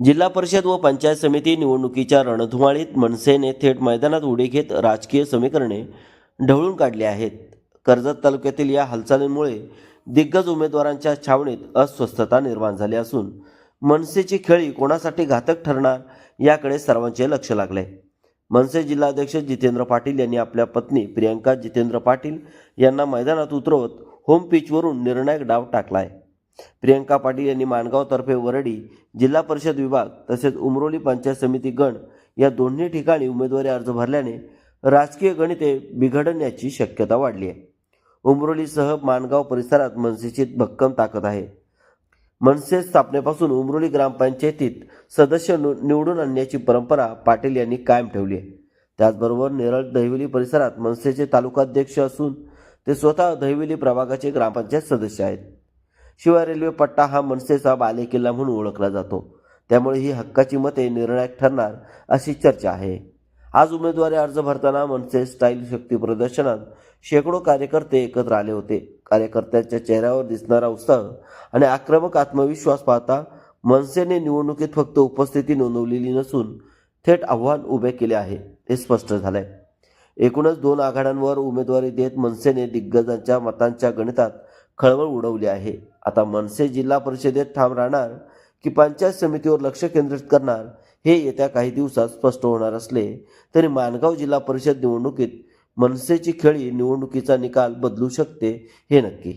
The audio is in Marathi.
जिल्हा परिषद व पंचायत समिती निवडणुकीच्या रणधुमाळीत मनसेने थेट मैदानात उडी घेत राजकीय समीकरणे ढवळून काढली आहेत. कर्जत तालुक्यातील या हालचालींमुळे दिग्गज उमेदवारांच्या छावणीत अस्वस्थता निर्माण झाली असून मनसेची खेळी कोणासाठी घातक ठरणार याकडे सर्वांचे लक्ष लागले. मनसे जिल्हाध्यक्ष जितेंद्र पाटील यांनी आपल्या पत्नी प्रियंका जितेंद्र पाटील यांना मैदानात उतरवत होम पिचवरून निर्णायक डाव टाकलाय. प्रियंका पाटील यांनी माणगावतर्फे वरडी जिल्हा परिषद विभाग तसेच उमरोली पंचायत समिती गण या दोन्ही ठिकाणी उमेदवारी अर्ज भरल्याने राजकीय गणिते बिघडण्याची शक्यता वाढली आहे. उमरोलीसह माणगाव परिसरात मनसेची भक्कम ताकद आहे. मनसे स्थापनेपासून उमरोली ग्रामपंचायतीत सदस्य निवडून आणण्याची परंपरा पाटील यांनी कायम ठेवली आहे. त्याचबरोबर नेरळ दहिवली परिसरात मनसेचे तालुकाध्यक्ष असून ते स्वतः दहिवली प्रभागाचे ग्रामपंचायत सदस्य आहेत. शिवाय रेल्वे पट्टा हा मनसेचा बालेकिल्ला म्हणून ओळखला जातो. त्यामुळे ही हक्काची मते निर्णायक ठरणार अशी चर्चा आहे. आज उमेदवारी अर्ज भरताना मनसे स्टाईल शक्ती प्रदर्शनात शेकडो कार्यकर्ते एकत्र आले होते. कार्यकर्त्यांच्या चेहऱ्यावर दिसणारा उत्साह आणि आक्रमक आत्मविश्वास पाहता मनसेने निवडणुकीत फक्त उपस्थिती नोंदवलेली नसून थेट आव्हान उभे केले आहे हे स्पष्ट झालंय. एकूणच दोन आघाड्यांवर उमेदवारी देत मनसेने दिग्गजांच्या मतांच्या गणितात खळबळ उडवली आहे. आता मनसे जिल्हा परिषदेत ठाम राहणार की पंचायत समितीवर लक्ष केंद्रित करणार हे येत्या काही दिवसात स्पष्ट होणार असले तरी माणगाव जिल्हा परिषद निवडणुकीत मनसेची खेळी निवडणुकीचा निकाल बदलू शकते हे नक्की.